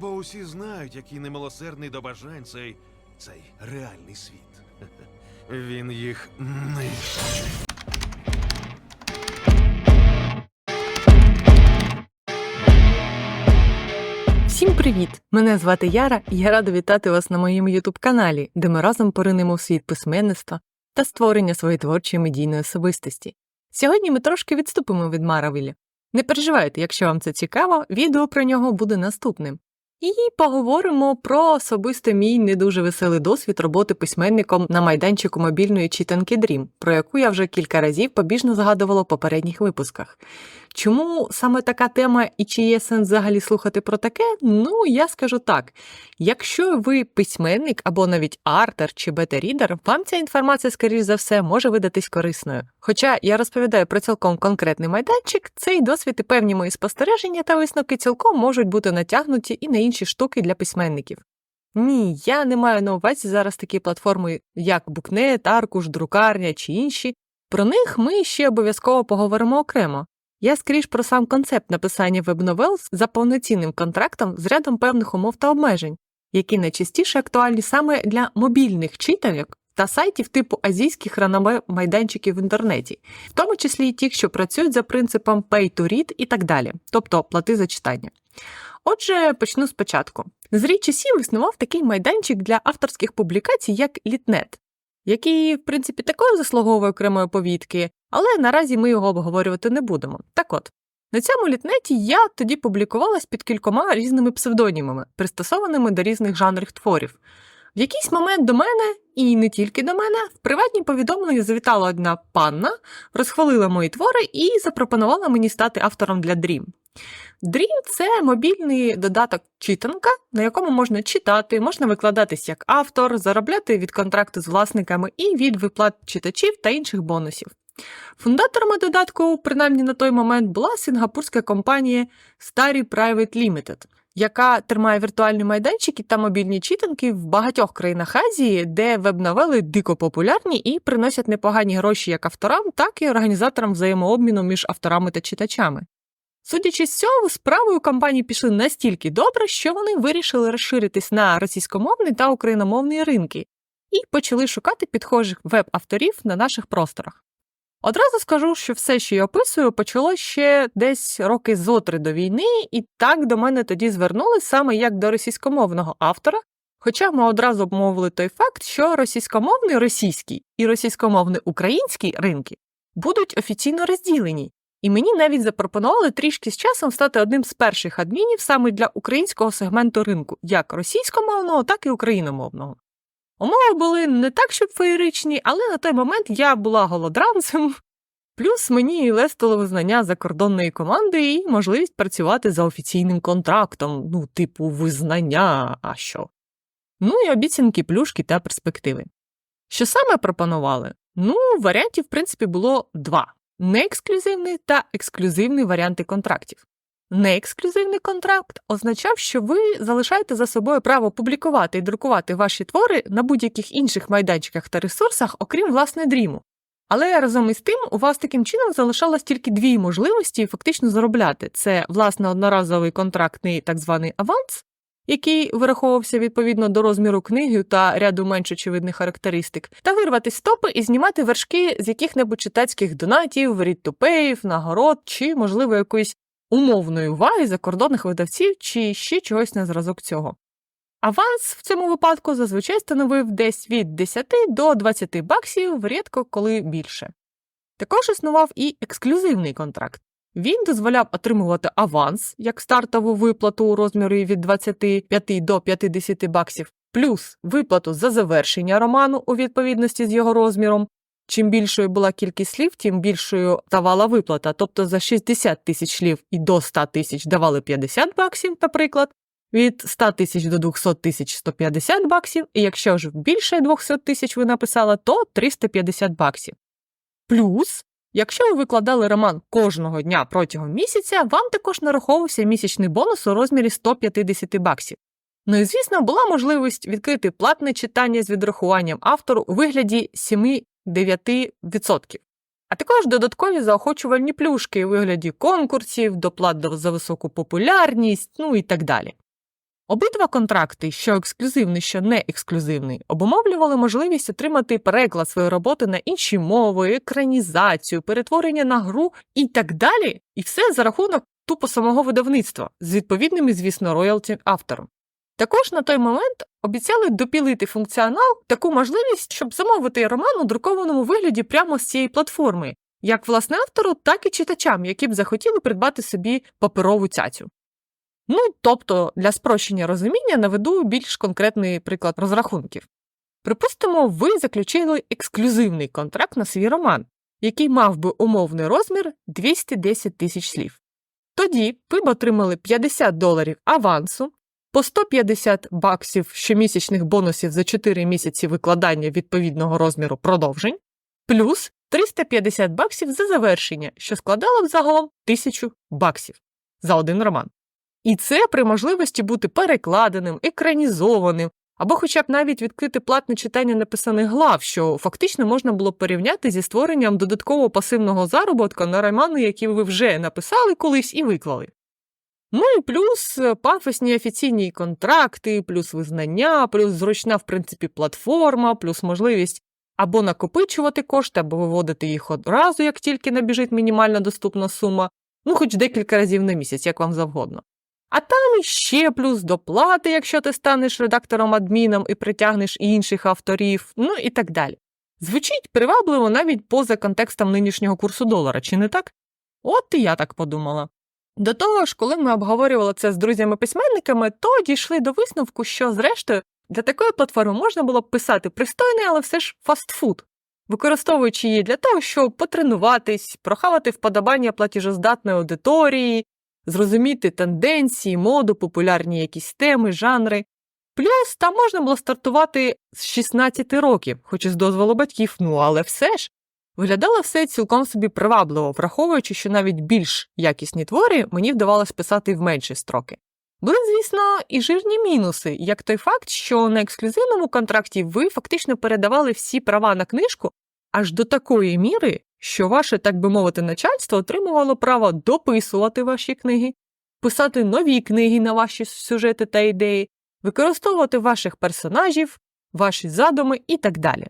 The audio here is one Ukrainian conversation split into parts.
Бо усі знають, який немилосердний до бажань цей, цей реальний світ. Він їх нищить. Всім привіт! Мене звати Яра, і я рада вітати вас на моєму ютуб каналі, де ми разом поринемо в світ письменництва та створення своєї творчої медійної особистості. Сьогодні ми трошки відступимо від Маравілі. Не переживайте, якщо вам це цікаво, відео про нього буде наступним. І поговоримо про особисто мій не дуже веселий досвід роботи письменником на майданчику мобільної читанки Dream, про яку я вже кілька разів побіжно згадувала в попередніх випусках. Чому саме така тема і чи є сенс взагалі слухати про таке? Ну, я скажу так: якщо ви письменник або навіть артер чи бета-рідер, вам ця інформація, скоріш за все, може видатись корисною. Хоча я розповідаю про цілком конкретний майданчик, цей досвід і певні мої спостереження та висновки цілком можуть бути натягнуті і на інші штуки для письменників. Ні, я не маю на увазі зараз такі платформи, як Букнет, Аркуш, Друкарня чи інші. Про них ми ще обов'язково поговоримо окремо. Я скоріш про сам концепт написання веб-новел за повноцінним контрактом з рядом певних умов та обмежень, які найчастіше актуальні саме для мобільних читанок та сайтів типу азійських ранаме майданчиків в інтернеті, в тому числі і ті, що працюють за принципом pay to read і так далі, тобто плати за читання. Отже, почну спочатку. З рік часів існував такий майданчик для авторських публікацій, як Літнет, який, в принципі, також заслуговує окремої повідки, але наразі ми його обговорювати не будемо. Так от, на цьому літнеті я тоді публікувалась під кількома різними псевдонімами, пристосованими до різних жанрів творів. В якийсь момент до мене, і не тільки до мене, в приватні повідомлення завітала одна панна, розхвалила мої твори і запропонувала мені стати автором для Dream. Dream – це мобільний додаток читанка, на якому можна читати, можна викладатись як автор, заробляти від контракту з власниками і від виплат читачів та інших бонусів. Фундаторами додатку, принаймні на той момент, була сингапурська компанія Starry Private Limited, яка тримає віртуальні майданчики та мобільні читанки в багатьох країнах Азії, де веб-новели дико популярні і приносять непогані гроші як авторам, так і організаторам взаємообміну між авторами та читачами. Судячи з цього, справи у компанії пішли настільки добре, що вони вирішили розширитись на російськомовний та україномовні ринки і почали шукати підхожих веб-авторів на наших просторах. Одразу скажу, що все, що я описую, почалося ще десь роки зотри до війни, і так до мене тоді звернулись саме як до російськомовного автора. Хоча ми одразу обмовили той факт, що російськомовний російський і російськомовний український ринки будуть офіційно розділені, і мені навіть запропонували трішки з часом стати одним з перших адмінів саме для українського сегменту ринку, як російськомовного, так і україномовного. Умови були не так, щоб феєричні, але на той момент я була голодранцем. Плюс мені лестило визнання закордонної команди і можливість працювати за офіційним контрактом, ну, типу, визнання, а що. Ну і обіцянки, плюшки та перспективи. Що саме пропонували? Ну, варіантів, в принципі, було два: неексклюзивний та ексклюзивний варіанти контрактів. Неексклюзивний контракт означав, що ви залишаєте за собою право публікувати і друкувати ваші твори на будь-яких інших майданчиках та ресурсах, окрім власне дріму. Але разом із тим у вас таким чином залишалось тільки дві можливості фактично заробляти: це власне одноразовий контрактний так званий аванс, який вираховувався відповідно до розміру книги та ряду менш очевидних характеристик, та вирвати стопи і знімати вершки з яких-небудь читацьких донатів, рідтопеїв, нагород чи, можливо, якоїсь умовної уваги закордонних видавців чи ще чогось на зразок цього. Аванс в цьому випадку зазвичай становив десь від 10 до 20 баксів, рідко коли більше. Також існував і ексклюзивний контракт. Він дозволяв отримувати аванс як стартову виплату у розмірі від 25 до 50 баксів, плюс виплату за завершення роману у відповідності з його розміром. Чим більшою була кількість слів, тим більшою ставала виплата. Тобто за 60 тисяч слів і до 100 тисяч давали 50 баксів, наприклад, від 100 тисяч до 200 тисяч 150 баксів, і якщо вже більше 200 тисяч ви написали, то 350 баксів. Плюс, якщо ви викладали роман кожного дня протягом місяця, вам також нараховувався місячний бонус у розмірі 150 баксів. Ну і звісно, була можливість відкрити платне читання з відрахуванням автору у вигляді 7-9%. А також додаткові заохочувальні плюшки у вигляді конкурсів, доплат за високу популярність, ну і так далі. Обидва контракти, що ексклюзивний, що не ексклюзивний, обумовлювали можливість отримати переклад своєї роботи на інші мови, екранізацію, перетворення на гру і так далі, і все за рахунок тупо самого видавництва з відповідними, звісно, роялті автором. Також на той момент обіцяли допілити функціонал таку можливість, щоб замовити роман у друкованому вигляді прямо з цієї платформи, як власне автору, так і читачам, які б захотіли придбати собі паперову цяцю. Ну, тобто, для спрощення розуміння наведу більш конкретний приклад розрахунків. Припустимо, ви заключили ексклюзивний контракт на свій роман, який мав би умовний розмір 210 тисяч слів. Тоді ви б отримали 50 доларів авансу, по 150 баксів щомісячних бонусів за 4 місяці викладання відповідного розміру продовжень, плюс 350 баксів за завершення, що складало б загалом 1000 баксів за один роман. І це при можливості бути перекладеним, екранізованим, або хоча б навіть відкрити платне читання написаних глав, що фактично можна було порівняти зі створенням додаткового пасивного заробітку на романи, які ви вже написали колись і виклали. Ну і плюс е, пафосні офіційні контракти, плюс визнання, плюс зручна, в принципі, платформа, плюс можливість або накопичувати кошти, або виводити їх одразу, як тільки набіжить мінімальна доступна сума, ну хоч декілька разів на місяць, як вам завгодно. А там іще плюс доплати, якщо ти станеш редактором-адміном і притягнеш інших авторів, ну і так далі. Звучить привабливо навіть поза контекстом нинішнього курсу долара, чи не так? От і я так подумала. До того ж, коли ми обговорювали це з друзями-письменниками, то дійшли до висновку, що, зрештою, для такої платформи можна було б писати пристойний, але все ж фастфуд, використовуючи її для того, щоб потренуватись, прохавати вподобання платіжоздатної аудиторії, зрозуміти тенденції, моду, популярні якісь теми, жанри. Плюс там можна було стартувати з 16 років, хоч і з дозволу батьків, ну але все ж. Виглядало все цілком собі привабливо, враховуючи, що навіть більш якісні твори мені вдавалося писати в менші строки. Були, звісно, і жирні мінуси, як той факт, що на ексклюзивному контракті ви фактично передавали всі права на книжку аж до такої міри, що ваше, так би мовити, начальство отримувало право дописувати ваші книги, писати нові книги на ваші сюжети та ідеї, використовувати ваших персонажів, ваші задуми і так далі.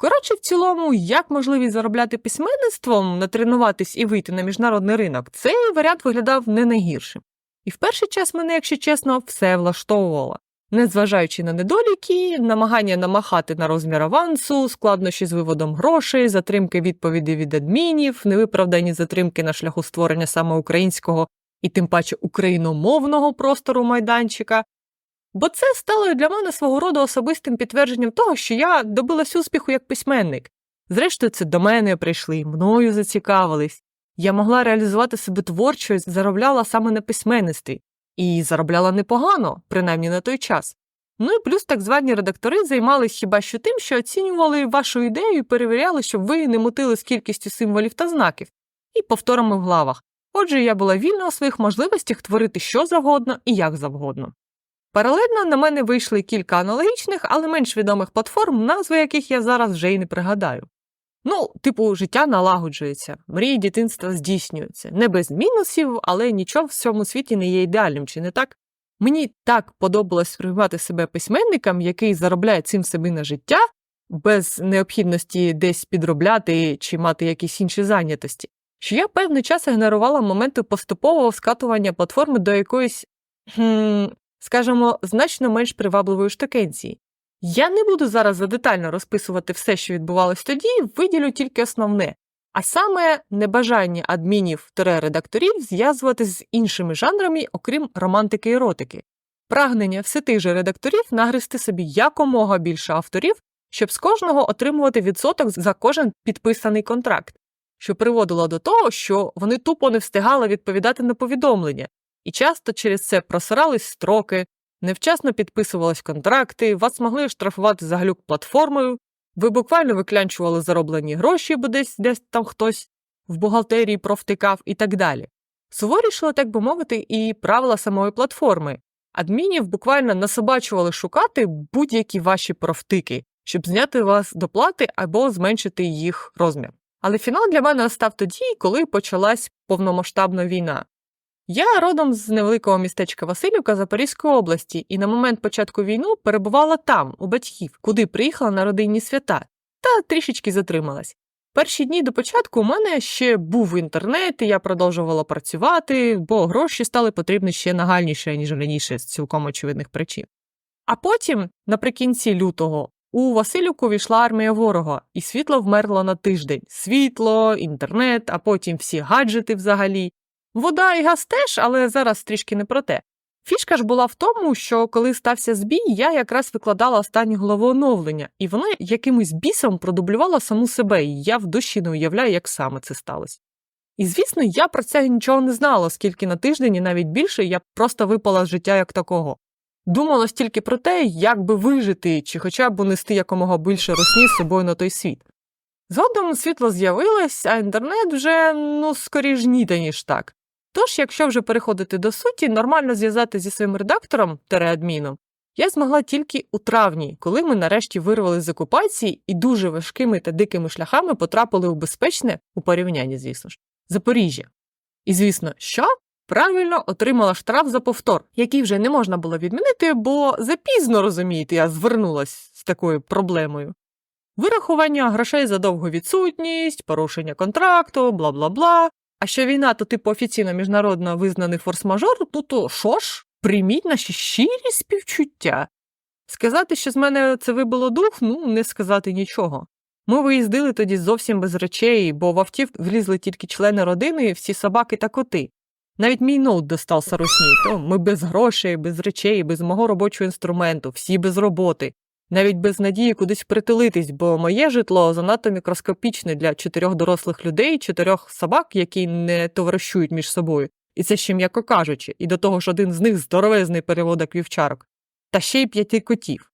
Коротше, в цілому, як можливість заробляти письменництвом, натренуватись і вийти на міжнародний ринок, цей варіант виглядав не найгіршим. І в перший час мене, якщо чесно, все влаштовувало. Незважаючи на недоліки, намагання намахати на розмір авансу, складнощі з виводом грошей, затримки відповідей від адмінів, невиправдані затримки на шляху створення саме українського і тим паче україномовного простору майданчика. Бо це стало для мене свого роду особистим підтвердженням того, що я добилась успіху як письменник. Зрештою, це до мене прийшли, мною зацікавились. Я могла реалізувати себе творчо заробляла саме на письменництві. І заробляла непогано, принаймні на той час. Ну і плюс так звані редактори займалися хіба що тим, що оцінювали вашу ідею і перевіряли, щоб ви не мутили з кількістю символів та знаків, і повторами в главах. Отже, я була вільна у своїх можливостях творити що завгодно і як завгодно. Паралельно на мене вийшли кілька аналогічних, але менш відомих платформ, назви яких я зараз вже й не пригадаю. Ну, типу, життя налагоджується, мрії дитинства здійснюються. Не без мінусів, але нічого в цьому світі не є ідеальним, чи не так? Мені так подобалось сприймати себе письменником, який заробляє цим собі на життя, без необхідності десь підробляти чи мати якісь інші зайнятості, що я певний час ігнорувала моменти поступового скатування платформи до якоїсь, хм, скажімо, значно менш привабливої штукенції. Я не буду зараз задетально розписувати все, що відбувалось тоді, виділю тільки основне, а саме небажання адмінів редакторів зв'язувати з іншими жанрами, окрім романтики і еротики, прагнення все тих же редакторів нагрести собі якомога більше авторів, щоб з кожного отримувати відсоток за кожен підписаний контракт, що приводило до того, що вони тупо не встигали відповідати на повідомлення, і часто через це просирались строки, невчасно підписувались контракти, вас могли штрафувати за глюк платформою, ви буквально виклянчували зароблені гроші, бо десь десь там хтось в бухгалтерії провтикав і так далі. Суворішили, так би мовити, і правила самої платформи. Адмінів буквально насобачували шукати будь-які ваші провтики, щоб зняти вас доплати або зменшити їх розмір. Але фінал для мене настав тоді, коли почалась повномасштабна війна. Я родом з невеликого містечка Васильівка Запорізької області і на момент початку війни перебувала там, у батьків, куди приїхала на родинні свята, та трішечки затрималась. Перші дні до початку у мене ще був інтернет, і я продовжувала працювати, бо гроші стали потрібні ще нагальніше, ніж раніше, з цілком очевидних причин. А потім, наприкінці лютого, у Василівку війшла армія ворога, і світло вмерло на тиждень. Світло, інтернет, а потім всі гаджети взагалі. Вода і газ теж, але зараз трішки не про те. Фішка ж була в тому, що коли стався збій, я якраз викладала останні головооновлення, і воно якимось бісом продублювало саму себе, і я в душі не уявляю, як саме це сталося. І звісно, я про це нічого не знала, оскільки на тиждень і навіть більше я просто випала з життя як такого. Думала тільки про те, як би вижити, чи хоча б унести якомога більше русні з собою на той світ. Згодом світло з'явилось, а інтернет вже, ну, скоріш ніде, ніж так. Тож, якщо вже переходити до суті, нормально зв'язати зі своїм редактором тереадміном, я змогла тільки у травні, коли ми нарешті вирвали з окупації і дуже важкими та дикими шляхами потрапили у безпечне, у порівнянні, звісно ж, Запоріжжя. І, звісно, що? Правильно отримала штраф за повтор, який вже не можна було відмінити, бо запізно розумієте, я звернулась з такою проблемою. Вирахування грошей за довгу відсутність, порушення контракту, бла бла бла. А що війна, то типу офіційно міжнародно визнаний форс-мажор, ну то що ж, прийміть наші щирі співчуття. Сказати, що з мене це вибило дух, ну не сказати нічого. Ми виїздили тоді зовсім без речей, бо в автів влізли тільки члени родини, всі собаки та коти. Навіть мій ноут достався русні, то ми без грошей, без речей, без мого робочого інструменту, всі без роботи, навіть без надії кудись притулитись, бо моє житло занадто мікроскопічне для чотирьох дорослих людей, чотирьох собак, які не товаришують між собою. І це ще м'яко кажучи, і до того ж один з них здоровезний переводок вівчарок, та ще й п'яти котів.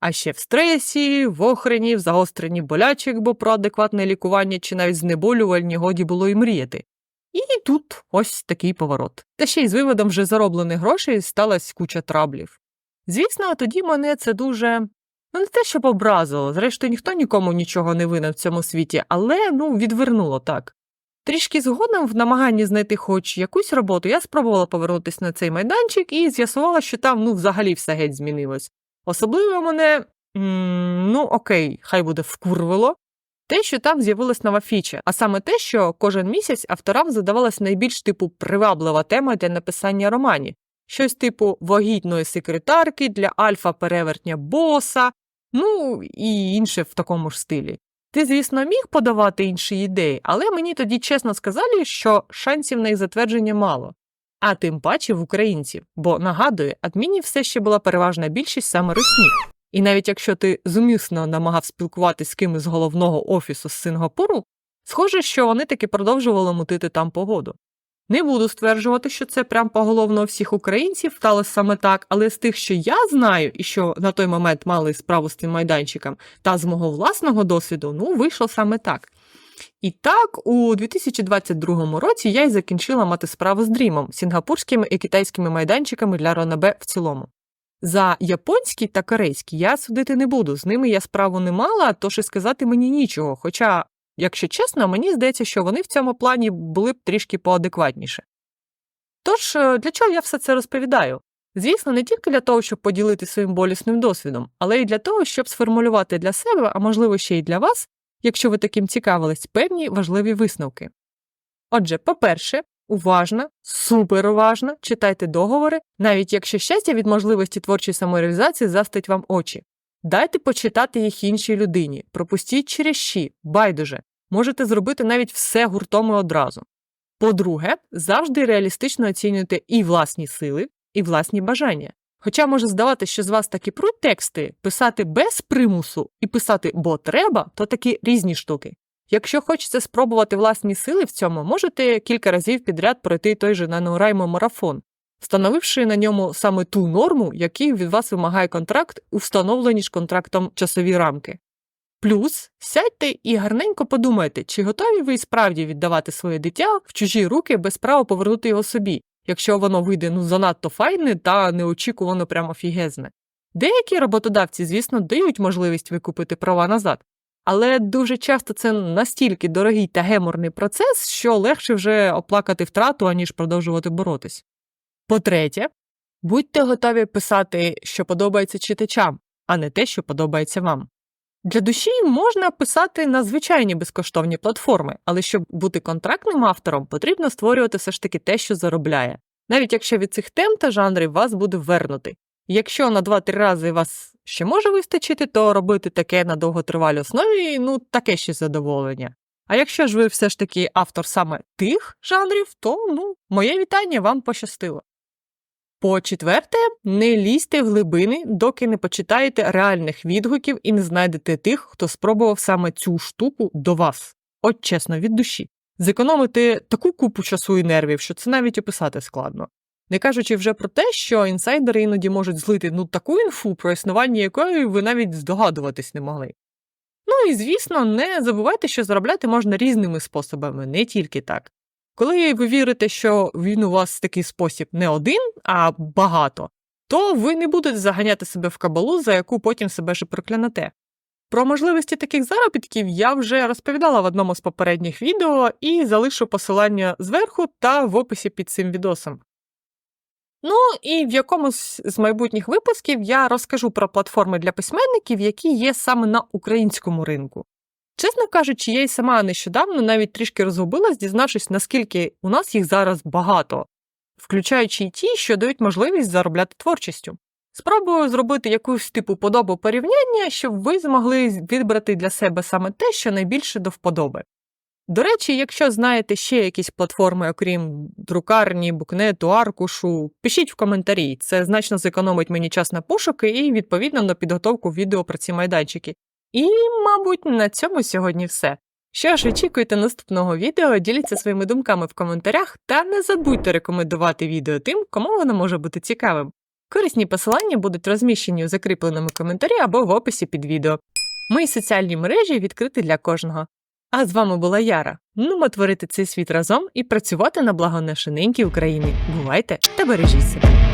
А ще в стресі, в охрені, в загостренні болячок, бо про адекватне лікування чи навіть знеболювальні годі було й мріяти. І тут ось такий поворот. Та ще й з виводом вже зароблених грошей сталася куча траблів. Звісно, тоді мене це дуже ну не те, щоб образило, зрештою ніхто нікому нічого не винен в цьому світі, але ну відвернуло так. Трішки згодом, в намаганні знайти хоч якусь роботу, я спробувала повернутися на цей майданчик і з'ясувала, що там ну взагалі все геть змінилось. Особливо мене, ну окей, хай буде вкурвило, те, що там з'явилась нова фіча, а саме те, що кожен місяць авторам задавалась найбільш типу приваблива тема для написання романів. Щось типу вагітної секретарки для альфа-перевертня боса, ну і інше в такому ж стилі. Ти, звісно, міг подавати інші ідеї, але мені тоді чесно сказали, що шансів на їх затвердження мало. А тим паче в українців, бо нагадую, адмінів все ще була переважна більшість саме русні. І навіть якщо ти зумісно намагав спілкуватись з кимось з головного офісу з Сингапуру, схоже, що вони таки продовжували мутити там погоду. Не буду стверджувати, що це прям поголовно всіх українців сталося саме так, але з тих, що я знаю і що на той момент мали справу з цим майданчиком, та з мого власного досвіду, ну, вийшло саме так. І так, у 2022 році я й закінчила мати справу з Дрімом, сінгапурськими і китайськими майданчиками для Ронабе в цілому. За японський та корейський я судити не буду, з ними я справу не мала, тож і сказати мені нічого. Хоча, якщо чесно, мені здається, що вони в цьому плані були б трішки поадекватніше. Тож, е, для чого я все це розповідаю? Звісно, не тільки для того, щоб поділити своїм болісним досвідом, але й для того, щоб сформулювати для себе, а можливо ще й для вас, якщо ви таким цікавились, певні важливі висновки. Отже, по-перше, уважно, суперуважно читайте договори, навіть якщо щастя від можливості творчої самореалізації застить вам очі. Дайте почитати їх іншій людині, пропустіть через щі, байдуже, можете зробити навіть все гуртом і одразу. По-друге, завжди реалістично оцінюйте і власні сили, і власні бажання. Хоча може здавати, що з вас такі пруть тексти, писати без примусу і писати бо треба, то такі різні штуки. Якщо хочеться спробувати власні сили в цьому, можете кілька разів підряд пройти той же NaNoWriMo марафон, встановивши на ньому саме ту норму, який від вас вимагає контракт у встановлені ж контрактом часові рамки. Плюс сядьте і гарненько подумайте, чи готові ви справді віддавати своє дитя в чужі руки без права повернути його собі, якщо воно вийде ну занадто файне та неочікувано прямо фігезне. Деякі роботодавці, звісно, дають можливість викупити права назад, Але дуже часто це настільки дорогий та геморний процес, що легше вже оплакати втрату, аніж продовжувати боротись. По-третє, будьте готові писати, що подобається читачам, а не те, що подобається вам. Для душі можна писати на звичайні безкоштовні платформи, але щоб бути контрактним автором, потрібно створювати все ж таки те, що заробляє, навіть якщо від цих тем та жанрів вас буде вернути. Якщо на 2-3 рази вас ще може вистачити, то робити таке на довготривалій основі ну таке ще задоволення. А якщо ж ви все ж таки автор саме тих жанрів, то ну, моє вітання вам пощастило. По четверте, не лізьте в глибини, доки не почитаєте реальних відгуків і не знайдете тих, хто спробував саме цю штуку до вас. От чесно, від душі. Зекономите таку купу часу і нервів, що це навіть описати складно. Не кажучи вже про те, що інсайдери іноді можуть злити ну таку інфу, про існування якої ви навіть здогадуватись не могли. Ну і звісно, не забувайте, що заробляти можна різними способами, не тільки так. Коли ви вірите, що він у вас в такий спосіб не один, а багато, то ви не будете заганяти себе в кабалу, за яку потім себе ж проклянете. Про можливості таких заробітків я вже розповідала в одному з попередніх відео і залишу посилання зверху та в описі під цим відосом. Ну і в якомусь з майбутніх випусків я розкажу про платформи для письменників, які є саме на українському ринку. Чесно кажучи, я й сама нещодавно навіть трішки розгубилась, дізнавшись, наскільки у нас їх зараз багато, включаючи й ті, що дають можливість заробляти творчістю. Спробую зробити якусь типу подобу порівняння, щоб ви змогли відбрати для себе саме те, що найбільше до вподоби. До речі, якщо знаєте ще якісь платформи, окрім друкарні, букнету, аркушу, пишіть в коментарі. Це значно зекономить мені час на пошуки і, відповідно, на підготовку відео про ці майданчики. І, мабуть, на цьому сьогодні все. Що ж, очікуйте наступного відео, діліться своїми думками в коментарях та не забудьте рекомендувати відео тим, кому воно може бути цікавим. Корисні посилання будуть розміщені у закріпленому коментарі або в описі під відео. Мої соціальні мережі відкриті для кожного. А з вами була Яра. Нумо творити цей світ разом і працювати на благо нашої України. Бувайте та бережіть себе.